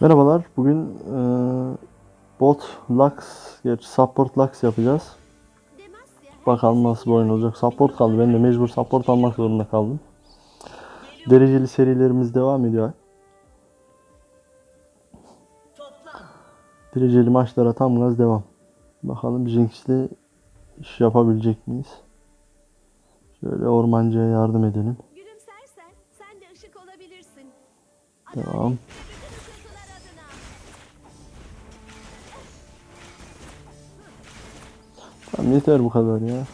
Merhabalar. Bugün e, bot Lux, gerçi support Lux yapacağız. Bakalım nasıl bir oyun olacak. Support kaldı. Ben de mecbur support almak zorunda kaldım. Dereceli serilerimiz devam ediyor. Dereceli maçlara tam gaz devam. Bakalım Jinx'le iş yapabilecek miyiz? Şöyle ormancıya yardım edelim. Devam. Bütün Tamam yeter bu kadar ya.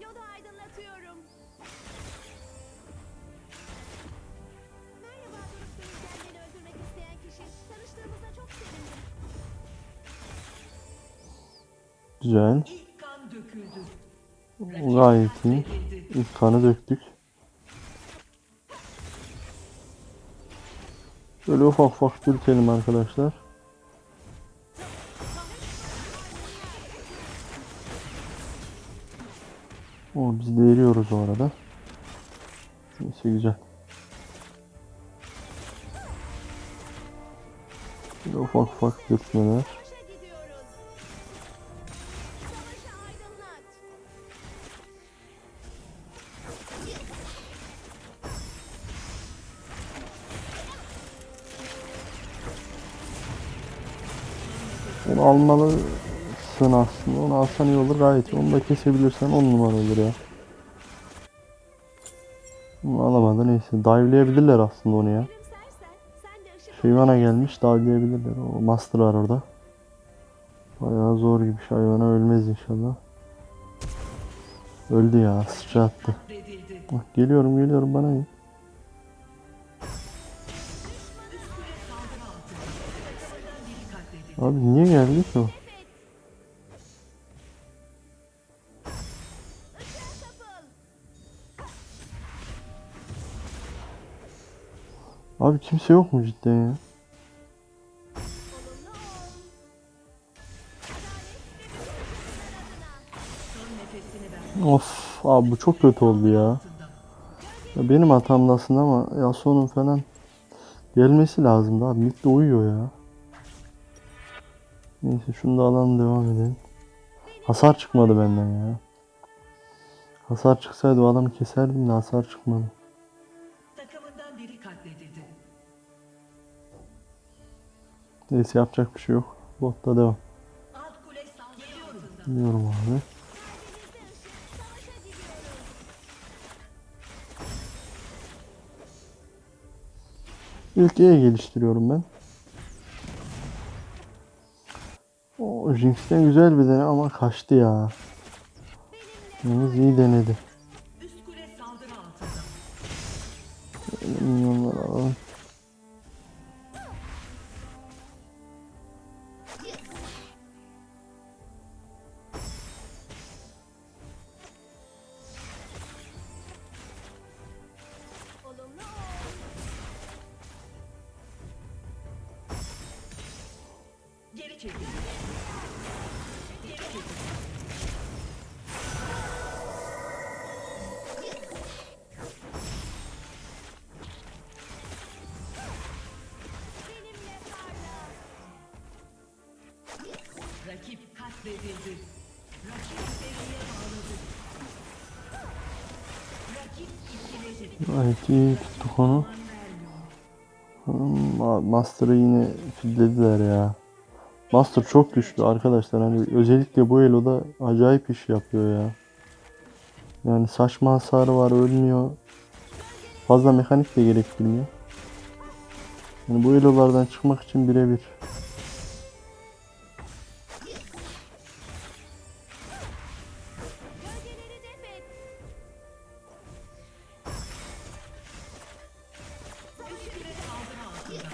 Yolu aydınlatıyorum. Merhaba durup dururken beni öldürmek isteyen kişi. Tanıştığımıza çok sevindim. Güzel. İlk kan döküldü. Gayet iyi. İlk kanı döktük. Böyle ufak ufak dürtelim arkadaşlar. O biz de eriyoruz o arada. Neyse güzel. Böyle ufak ufak dürtmeler. Onu almalısın aslında. Onu alsan iyi olur gayet. iyi. Onu da kesebilirsen on numara olur ya. Onu alamadı neyse. Dive'leyebilirler aslında onu ya. Şeyvana gelmiş dive'leyebilirler. O master var orada. Bayağı zor gibi. Hayvana ölmez inşallah. Öldü ya. Dedildi. Bak, geliyorum geliyorum bana gel. Abi niye geldi ki o? Abi kimse yok mu cidden ya? Of abi bu çok kötü oldu ya. Ya benim hatamda aslında ama Yasuo'nun falan gelmesi lazımdı abi. Mid de uyuyor ya. Neyse şunu da alalım devam edelim. Hasar çıkmadı benden ya. Hasar çıksaydı o adamı keserdim de hasar çıkmadı. Neyse yapacak bir şey yok. Botta devam. Biliyorum abi. İlk E geliştiriyorum ben. O Jinx'ten güzel bir dene ama kaçtı ya. Yalnız iyi denedi. Milyonları alalım. Geri çekildi. Geri parla. Rakip katledildi. Rakip seriye bağladı. Rakip ikiledi. Gayet iyi tuttuk onu. Master'ı yine fillediler ya. Master çok güçlü arkadaşlar. Hani özellikle bu eloda acayip iş yapıyor ya. Yani saçma hasarı var ölmüyor. Fazla mekanik de gerektirmiyor. Yani bu elolardan çıkmak için birebir. Def et. Üst kule saldırı altında.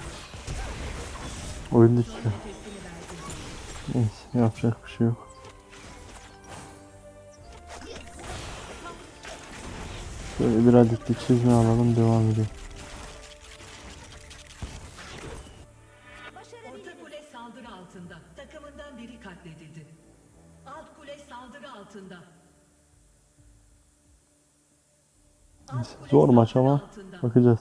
Öldük ya. Nefesini verdi. Neyse yapacak bir şey yok. Şöyle bir adetlik çizme alalım devam edelim. Başarabiliriz. Orta kule saldırı altında. Takımından biri katledildi. Alt kule saldırı altında. Neyse, Zor maç ama Altında. bakacağız.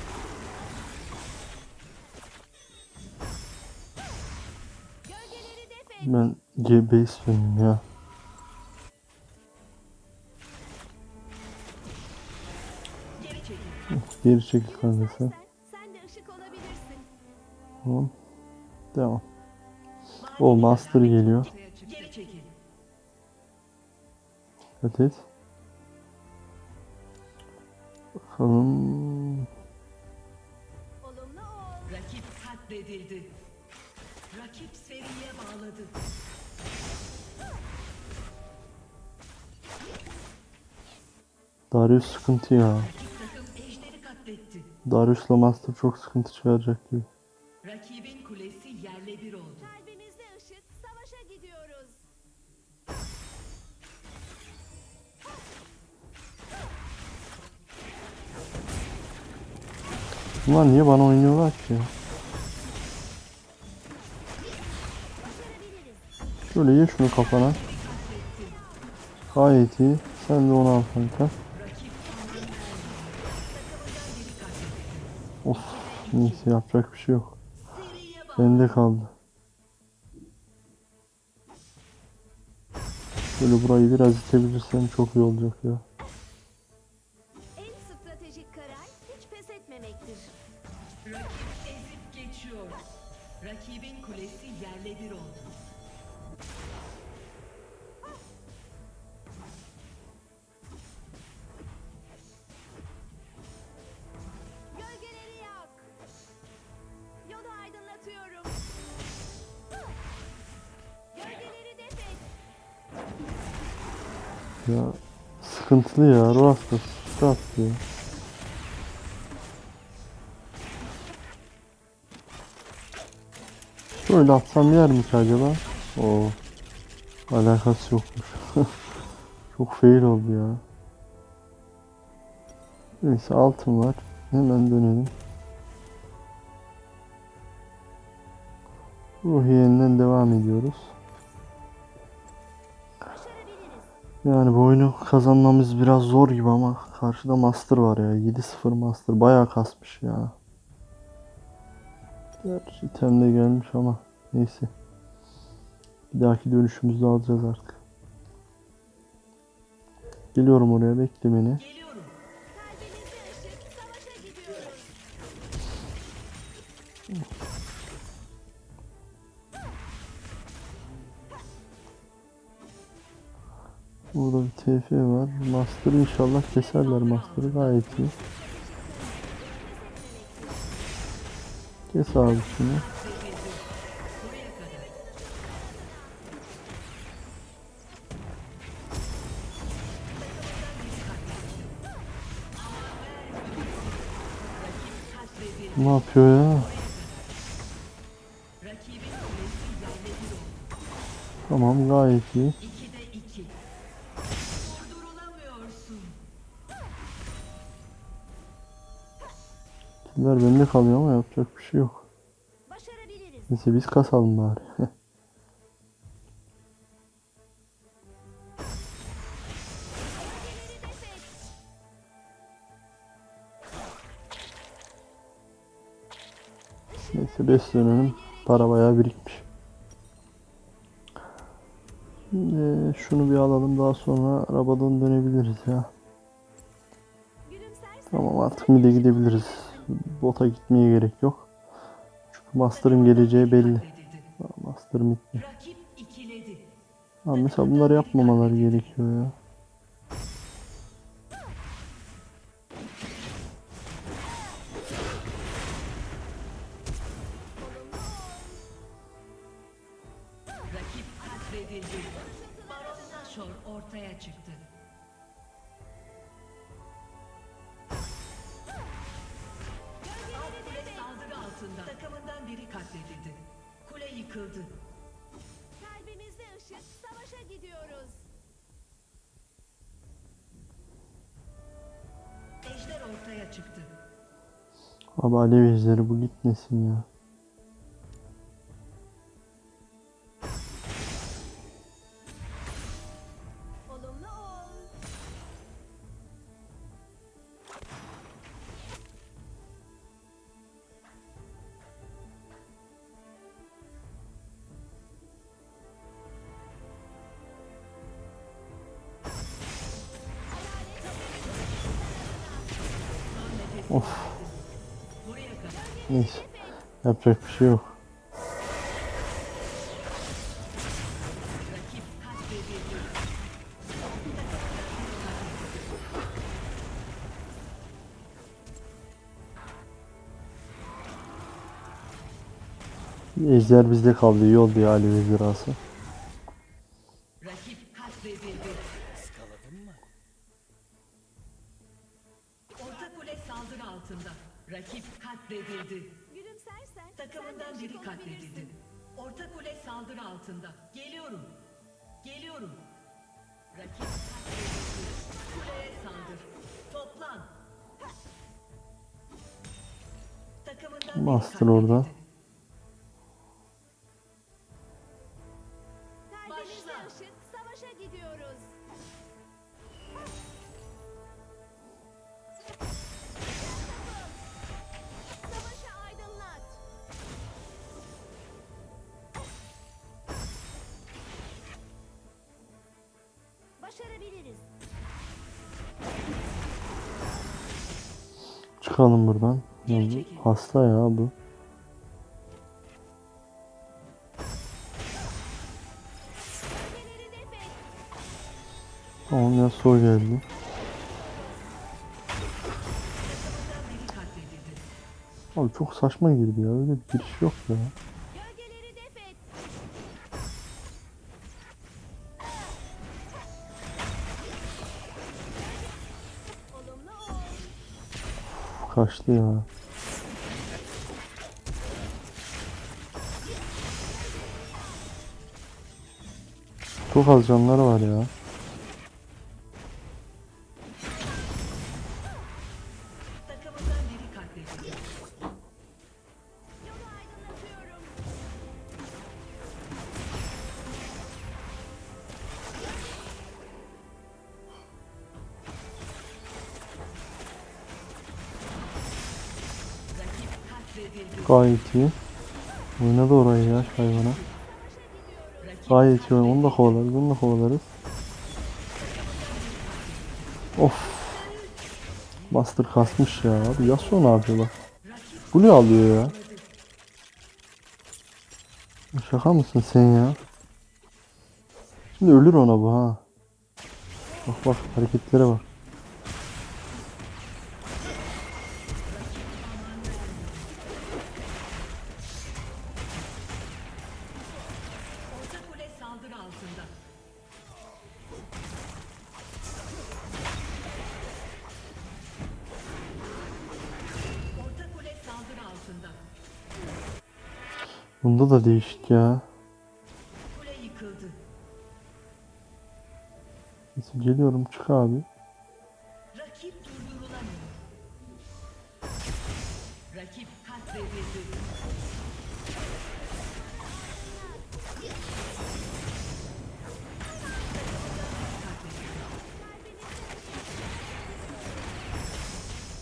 Ben GB istiyorum ya. Geri çekil. Kankası. Tamam. Devam. O master geliyor. Dikkat et. Bakalım. Olumlu ol. Rakip katledildi. Rakip seriye bağladı. Darius sıkıntı ya. Rakip takım ejderi katletti. Darius'la Master çok sıkıntı çıkaracak gibi. Rakibin kulesi yerle bir oldu. Kalbimizde ışık. Savaşa gidiyoruz. Bunlar niye bana oynuyorlar ki? Şöyle ye şunu kafana. Gayet iyi. Sen de onu al kanka. Of. Neyse yapacak bir şey yok. Bende kaldı. Şöyle burayı biraz itebilirsem çok iyi olacak ya. En stratejik karar hiç pes etmemektir. Rakip ezip geçiyor. Rakibin kulesi yerle bir oldu. Gölgeleri yak. Yolu aydınlatıyorum. Gölgeleri defet. Ya sıkıntılı ya. Ruh hastası. Ya. Şöyle atsam yer mi acaba? Oo. Alakası yokmuş. Çok fail oldu ya. Neyse altın var. Hemen dönelim. Ruhiye'nden devam ediyoruz. Yani bu oyunu kazanmamız biraz zor gibi ama karşıda Master var ya. 7-0 Master bayağı kasmış ya. Gerçi item de gelmiş ama neyse. Bir dahaki dönüşümüzde alacağız artık. Geliyorum oraya bekle beni. Burada bir TF var. Master inşallah keserler Master'ı gayet iyi. Kes abi şunu. Ne yapıyor ya? Tamam gayet iyi. Killer bende kalıyor ama yapacak bir şey yok. Neyse biz kasalım bari. 5 dönelim. Para bayağı birikmiş. Şimdi şunu bir alalım daha sonra arabadan dönebiliriz ya. Tamam artık mid'e gidebiliriz. Bota gitmeye gerek yok. Çünkü Master'ın geleceği belli. Master ikiledi. Ha, mesela bunları yapmamaları gerekiyor ya. Katledildi. Baron Nashor ortaya çıktı. Alt kule saldırı altında. Takımından biri katledildi. Kule yıkıldı. Kalbimizde ışık, savaşa gidiyoruz. Ejder ortaya çıktı. Abi alev ejderi bu gitmesin ya. Neyse. Yapacak bir şey yok. Ejder bizde kaldı. iyi oldu ya alev ejderhası. Takımından biri katledildi. Orta kule saldırı altında. Geliyorum. Geliyorum. Rakip katledildi. Kuleye saldır. Toplan. Takımından Master orada. katledildi. Başarabiliriz. Çıkalım buradan. Ya Geri bu çekil. hasta ya bu. Tamam ya sol geldi. Abi çok saçma girdi ya. Öyle bir giriş yok ya. Kaçtı ya. Çok az canları var ya. Gayet iyi. Oynadı orayı ya hayvana. Gayet iyi. Onu da kovalarız. Onu da kovalarız. Of. Master kasmış ya. Abi Yasuo ne yapıyor bak. Blue alıyor ya. Şaka mısın sen ya? Şimdi ölür ona bu ha. Bak bak hareketlere bak. Bunda da değişik ya. Neyse, geliyorum çık abi.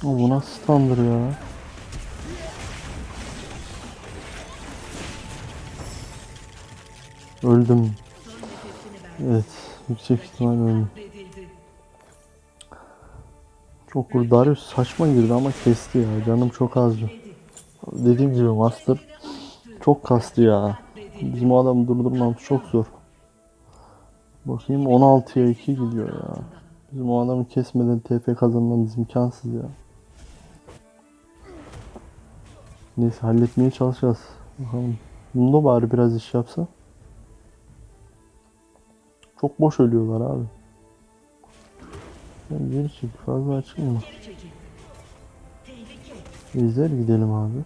O bu nasıl standır ya? Öldüm. Evet. Yüksek ihtimal öldüm. Çok vurdu. Darius saçma girdi ama kesti ya. Canım çok azdı. Dediğim gibi Master çok kastı ya. Bizim o adamı durdurmamız çok zor. Bakayım 16'ya 2 gidiyor ya. Bizim o adamı kesmeden TP kazanmamız imkansız ya. Neyse halletmeye çalışacağız. Bakalım. Bunda bari biraz iş yapsa. Çok boş ölüyorlar abi. Sen geri çek fazla açılma. Geri çekil. Tehlike. İzler gidelim abi.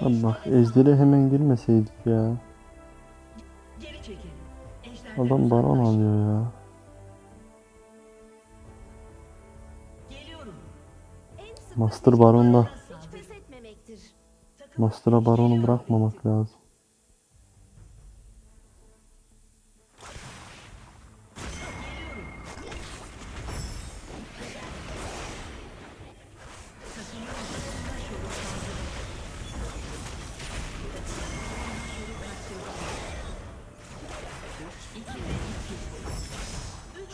Abi bak ejdere hemen girmeseydik ya. Adam baron alıyor ya. Master Baron'da. Master'a baronu bırakmamak lazım.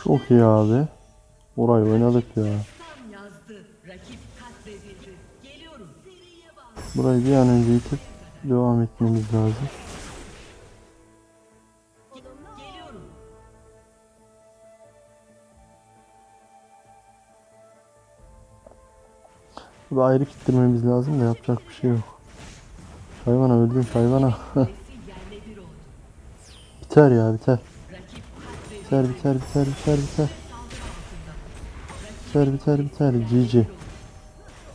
Çok iyi abi. Orayı oynadık ya. Burayı bir an önce itip devam etmemiz lazım. Bir ayrı kittirmemiz lazım da yapacak bir şey yok. Hayvana öldüm hayvana. Biter ya biter. Biter biter biter biter biter. Biter biter biter GG.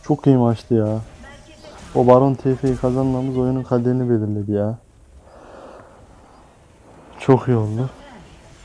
Çok iyi maçtı ya. O Baron TF'yi kazanmamız oyunun kaderini belirledi ya. Çok iyi oldu.